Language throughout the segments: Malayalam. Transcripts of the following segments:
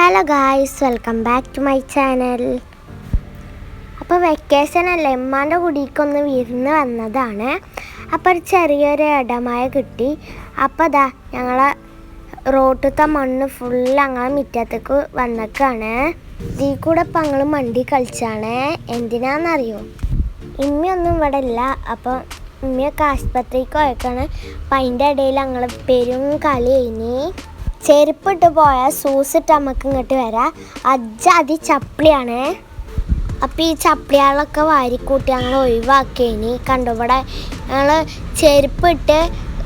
Hello guys welcome back to my channel. അപ്പോൾ വെക്കേഷൻ അല്ല? എമ്മാന്റെ കുടിക്കൊന്ന് വിരുന്ന് വന്നതാണ്. അപ്പോൾ ഒരു ചെറിയൊരു ഇടമായ കിട്ടി. അപ്പോൾ അതാ ഞങ്ങളെ റോട്ടിലത്തെ മണ്ണ് ഫുൾ ഞങ്ങളെ മുറ്റത്തേക്ക് വന്നേക്കാണ്. ഇതിൽ കൂടെ ഇപ്പം ഞങ്ങൾ മണ്ടി കളിച്ചാണ്. എന്തിനാണെന്നറിയോ ഇമ്മിയൊന്നും ഇവിടെ ഇല്ല. അപ്പം ഉമ്മയൊക്കെ ആശുപത്രിക്ക് പോയേക്കാണ്. അപ്പം അതിന്റെ ഇടയിൽ ഞങ്ങൾ പെരും കളി കഴിഞ്ഞ് ചെരുപ്പിട്ട് പോയാൽ സൂസിട്ട് നമുക്ക് ഇങ്ങോട്ട് വരാം. അജ്ജാതി ചപ്പിളിയാണ് അപ്പം ഈ ചപ്പിളികളൊക്കെ വാരിക്കൂട്ടി ഞങ്ങൾ ഒഴിവാക്കിയനി കണ്ടു ഇവിടെ ഞങ്ങൾ ചെരുപ്പിട്ട്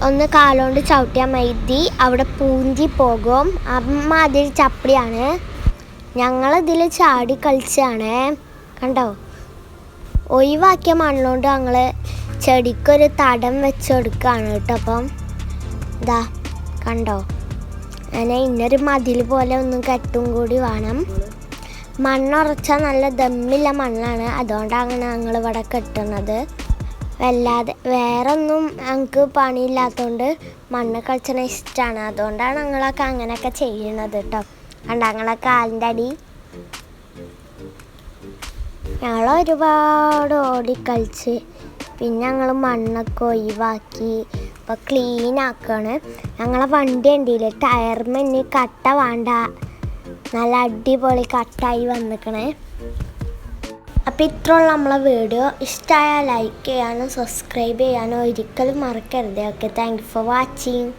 ഒന്ന് കാലുകൊണ്ട് ചവിട്ടിയാൽ മൈതി. അവിടെ പൂന്തി പോകും. അമ്മ അതിൽ ചപ്പിളിയാണ് ഞങ്ങളിതിൽ ചാടി കളിച്ചാണ്. കണ്ടോ? ഒഴിവാക്കിയ മണ്ണുകൊണ്ട് ഞങ്ങൾ ചെടിക്കൊരു തടം വെച്ച് കൊടുക്കുകയാണ് കേട്ടോ അപ്പം. ഇതാ കണ്ടോ? അങ്ങനെ ഇന്നൊരു മതിൽ പോലെ ഒന്ന് കെട്ടും കൂടി വേണം. മണ്ണുറച്ചാൽ നല്ല ദമ്മില്ല മണ്ണാണ്. അതുകൊണ്ടാണ് ഞങ്ങൾ ഇവിടെ കെട്ടുന്നത് വല്ലാതെ വേറെ ഒന്നും ഞങ്ങൾക്ക് പണിയില്ലാത്തതുകൊണ്ട് മണ്ണ് കളിച്ചണ ഇഷ്ടമാണ് അതുകൊണ്ടാണ് ഞങ്ങളൊക്കെ അങ്ങനെയൊക്കെ ചെയ്യണത് കേട്ടോ കണ്ട ഞങ്ങളെ കാലിന്റെ അടി? ഞങ്ങൾ ഒരുപാട് ഓടിക്കളിച്ച് പിന്നെ ഞങ്ങൾ മണ്ണൊക്കെ ഒഴിവാക്കി. ഇപ്പോൾ ക്ലീൻ ആക്കുകയാണ് ഞങ്ങളെ വണ്ടി ഉണ്ടല്ലേ ടയർമന്നി കട്ട വേണ്ട. നല്ല അടിപൊളി കട്ടായി വന്നിക്കണേ. അപ്പോൾ ഇത്രയുള്ള നമ്മളെ വീഡിയോ ഇഷ്ടമായാൽ ലൈക്ക് ചെയ്യാനും സബ്സ്ക്രൈബ് ചെയ്യാനും ഒരിക്കലും മറക്കരുത്. Okay thank you for watching